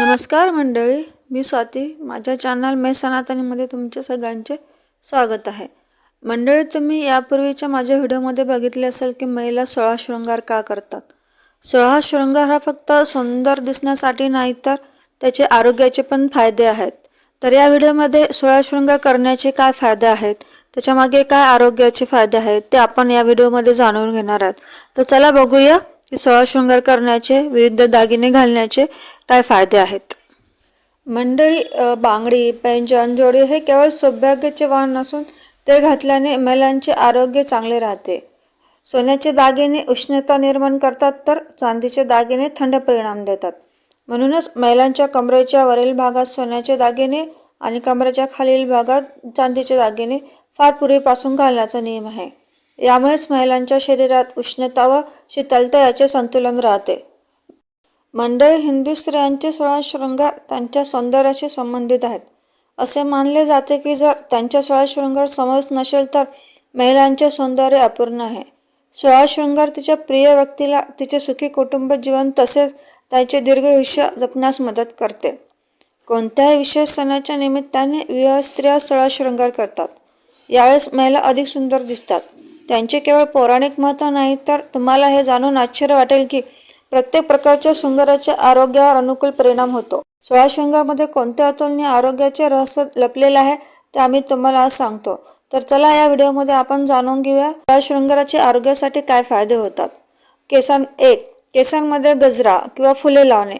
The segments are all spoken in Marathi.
नमस्कार मंडळी मी स्वाती. माझ्या चॅनल मे सनातनीमध्ये तुमच्या सगळ्यांचे स्वागत आहे. मंडळी तुम्ही यापूर्वीच्या माझ्या व्हिडिओमध्ये बघितले असेल की महिला सोळा शृंगार का करतात? सोळा शृंगार हा फक्त सुंदर दिसण्यासाठी नाही तर त्याचे आरोग्याचे पण फायदे आहेत. तर या व्हिडिओमध्ये सोळा शृंगार करण्याचे काय फायदे आहेत? त्याच्यामागे काय आरोग्याचे फायदे आहेत? ते आपण या व्हिडिओमध्ये जाणून घेणार आहोत. तर चला बघूया की सोळा शृंगार करण्याचे विविध दागिने घालण्याचे काय फायदे आहेत? मंडळी बांगडी पैंजण जोडी हे केवळ सौभाग्याचे वाहन नसून ते घातल्याने महिलांचे आरोग्य चांगले राहते. सोन्याचे दागिने उष्णता निर्माण करतात तर चांदीचे दागिने थंड परिणाम देतात. म्हणूनच महिलांच्या कमरेच्या वरील भागात सोन्याचे दागिने आणि कमरेच्या खालील भागात चांदीचे दागिने फार पूर्वीपासून घालण्याचा नियम आहे. यामुळेच महिलांच्या शरीरात उष्णता व शीतलता याचे संतुलन राहते. मंडळी हिंदू स्त्रियांचे सोळा शृंगार त्यांच्या सौंदर्याशी संबंधित आहेत. असे मानले जाते की जर त्यांच्या सोळा शृंगार समज नसेल तर महिलांचे सौंदर्य अपूर्ण आहे. सोळा शृंगार तिच्या प्रिय व्यक्तीला तिचे सुखी कुटुंब जीवन तसेच त्याचे दीर्घयुष्य जपण्यास मदत करते. कोणत्याही विशेष सणाच्या निमित्ताने विवाह स्त्रिया सोळा शृंगार करतात. यावेळेस महिला अधिक सुंदर दिसतात. त्यांचे केवळ पौराणिक महत्त्व नाही तर तुम्हाला हे जाणून आश्चर्य वाटेल की प्रत्येक प्रकारच्या शृंगाराच्या आरोग्यावर अनुकूल परिणाम होतो. सोळा शृंगारमध्ये कोणत्या अतुलने आरोग्याचे रहस्य लपलेलं आहे ते आम्ही तुम्हाला आज सांगतो. तर चला या व्हिडिओमध्ये आपण जाणून घेऊया सोळा शृंगाराचे आरोग्यासाठी काय फायदे होतात. केसां एक केसांमध्ये गजरा किंवा फुले लावणे.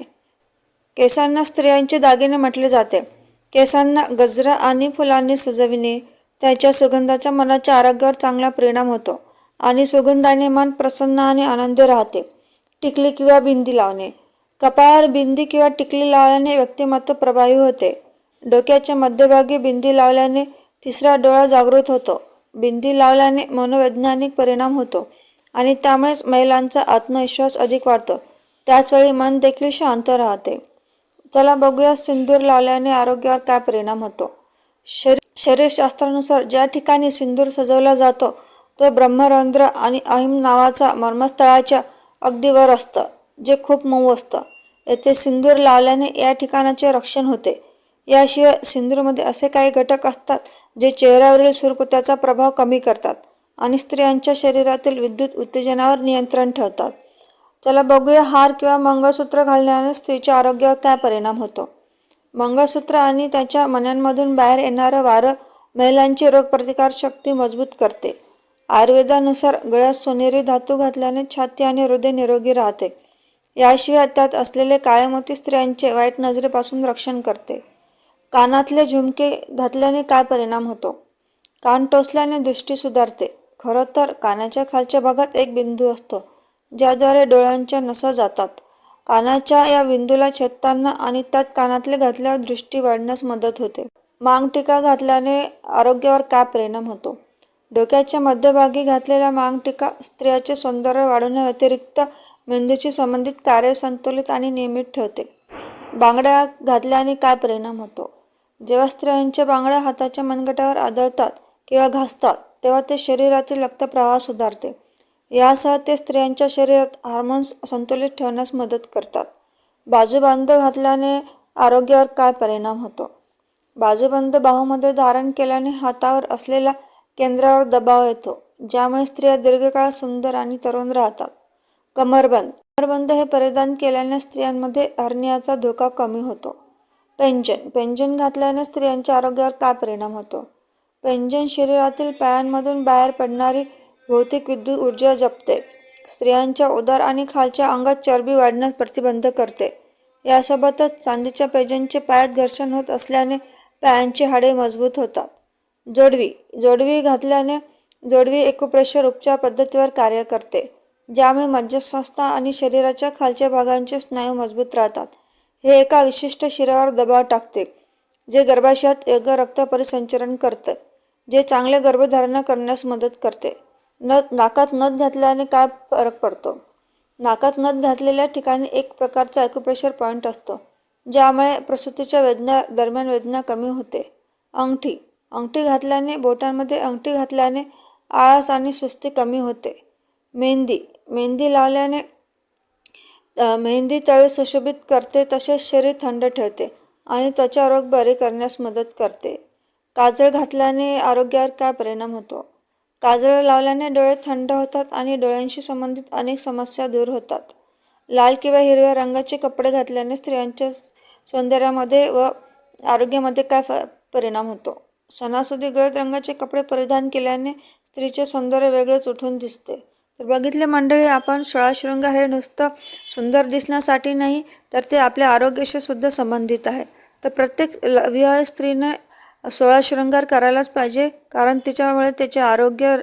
केसांना स्त्रियांचे दागिने म्हटले जाते. केसांना गजरा आणि फुलांनी सजविणे. त्याच्या सुगंधाचा मनाच्या आरोग्यावर चांगला परिणाम होतो आणि सुगंधाने मन प्रसन्न आणि आनंदी राहते. टिकली किंवा बिंदी लावणे. कपाळावर बिंदी किंवा टिकली लावल्याने व्यक्तिमत्व प्रभावी होते. डोक्याच्या मध्यभागी बिंदी लावल्याने तिसरा डोळा जागृत होतो. बिंदी लावल्याने मनोवैज्ञानिक परिणाम होतो आणि त्यामुळेच महिलांचा आत्मविश्वास अधिक वाढतो. त्याचवेळी मन देखील शांत राहते. चला बघूया सिंदूर लावल्याने आरोग्यावर काय परिणाम होतो. शरीर शरीरशास्त्रानुसार ज्या ठिकाणी सिंदूर सजवला जातो तो ब्रह्मरंध्र आणि अहिम नावाचा मर्मस्थळाच्या अगदी वर असतं जे खूप मऊ असतं. येथे सिंदूर लावल्याने या ठिकाणाचे रक्षण होते. याशिवाय सिंदूरमध्ये असे काही घटक असतात जे चेहऱ्यावरील सुरकुत्याचा प्रभाव कमी करतात आणि स्त्रियांच्या शरीरातील विद्युत उत्तेजनावर नियंत्रण ठेवतात. चला बघूया हार किंवा मंगळसूत्र घालण्याने स्त्रीच्या आरोग्यावर काय परिणाम होतो. मंगळसूत्र आणि त्याच्या मण्यांमधून बाहेर येणारं वारं महिलांची रोगप्रतिकार शक्ती मजबूत करते. आयुर्वेदानुसार गळ्यात सोनेरी धातू घातल्याने छाती आणि हृदय निरोगी राहते. याशिवाय त्यात असलेले काळे मोती स्त्रियांचे वाईट नजरेपासून रक्षण करते. कानातले झुमके घातल्याने काय परिणाम होतो? कान टोचल्याने दृष्टी सुधारते. खरं तर कानाच्या खालच्या भागात एक बिंदू असतो ज्याद्वारे डोळ्यांच्या नसा जातात. कानाच्या या बिंदूला छेदताना आणि त्यात कानातले घातल्यावर दृष्टी वाढण्यास मदत होते. मांगटिका घातल्याने आरोग्यावर काय परिणाम होतो? डोक्याच्या मध्यभागी घातलेल्या मांगटिका स्त्रियाचे सौंदर्य वाढवण्याव्यतिरिक्त मेंदूशी संबंधित कार्य संतुलित आणि नियमित ठेवते. बांगड्या घातल्याने काय परिणाम होतो? जेव्हा स्त्रियांच्या बांगड्या हाताच्या मनगटावर आदळतात किंवा घासतात तेव्हा ते शरीरातील रक्तप्रवाह सुधारते. यासह ते स्त्रियांच्या शरीरात हार्मोन्स संतुलित ठेवण्यास मदत करतात. बाजूबंद घातल्याने आरोग्यावर काय परिणाम होतो? बाजूबंद बाहूमध्ये धारण केल्याने हातावर असलेल्या केंद्रावर दबाव येतो ज्यामुळे स्त्रिया दीर्घकाळ सुंदर आणि तरुण राहतात. कमरबंद कमरबंद हे परिधान केल्याने स्त्रियांमध्ये हर्नियाचा धोका कमी होतो. पेंजन. पेंजन घातल्याने स्त्रियांच्या आरोग्यावर काय परिणाम होतो? पेंजन शरीरातील पायांमधून बाहेर पडणारी भौतिक विद्युत ऊर्जा जपते. स्त्रियांच्या उदार आणि खालच्या अंगात चरबी वाढण्यास प्रतिबंध करते. यासोबतच चांदीच्या पेजांचे पायात घर्षण होत असल्याने पायांची हाडे मजबूत होतात. जोडवी जोडवी घातल्याने जोडवी एकोप्रेशर उपचार पद्धतीवर कार्य करते ज्यामुळे मज्जसंस्था आणि शरीराच्या खालच्या भागांचे स्नायू मजबूत राहतात. हे एका विशिष्ट शिरावर दबाव टाकते जे गर्भाशयात योग्य रक्त परिसंचरण करते जे चांगले गर्भधारणा करण्यास मदत करते. नथ नाकात नथ घातल्याने काय फरक पडतो? नाकात नथ घातलेल्या ठिकाणी एक प्रकारचा ॲक्युप्रेशर पॉईंट असतो ज्यामुळे प्रसूतीच्या वेदना दरम्यान वेदना कमी होते. अंगठी अंगठी घातल्याने बोटांमध्ये अंगठी घातल्याने आळस आणि सुस्ती कमी होते. मेहंदी मेहंदी लावल्याने मेहंदी तळे सुशोभित करते तसेच शरीर थंड ठेवते आणि त्वचा रोग बरे करण्यास मदत करते. काजळ घातल्याने आरोग्यावर काय परिणाम होतो? काजळ लावल्याने डोळे थंड होतात आणि डोळ्यांशी संबंधित अनेक समस्या दूर होतात. लाल किंवा हिरव्या रंगाचे कपडे घातल्याने स्त्रियांच्या सौंदर्यामध्ये व आरोग्यामध्ये काय फ परिणाम होतो? सणासुदी गळद रंगाचे कपडे परिधान केल्याने स्त्रीचे सौंदर्य वेगळेच उठून दिसते. तर बघितले मंडळी आपण सोळा शृंगार हे नुसतं सुंदर दिसण्यासाठी नाही तर ते आपल्या आरोग्याशी सुद्धा संबंधित आहे. तर प्रत्येक ल विवाह स्त्रीने सोळा शृंगार करायलाच पाहिजे कारण तिच्यामुळे त्याचे आरोग्य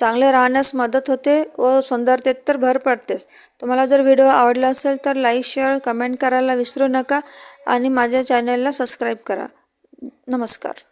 चांगले राहण्यास मदत होते व सुंदरतेत तर भर पडतेच. तुम्हाला जर व्हिडिओ आवडला असेल तर लाईक शेअर कमेंट करायला विसरू नका आणि माझ्या चॅनलला सबस्क्राईब करा. नमस्कार.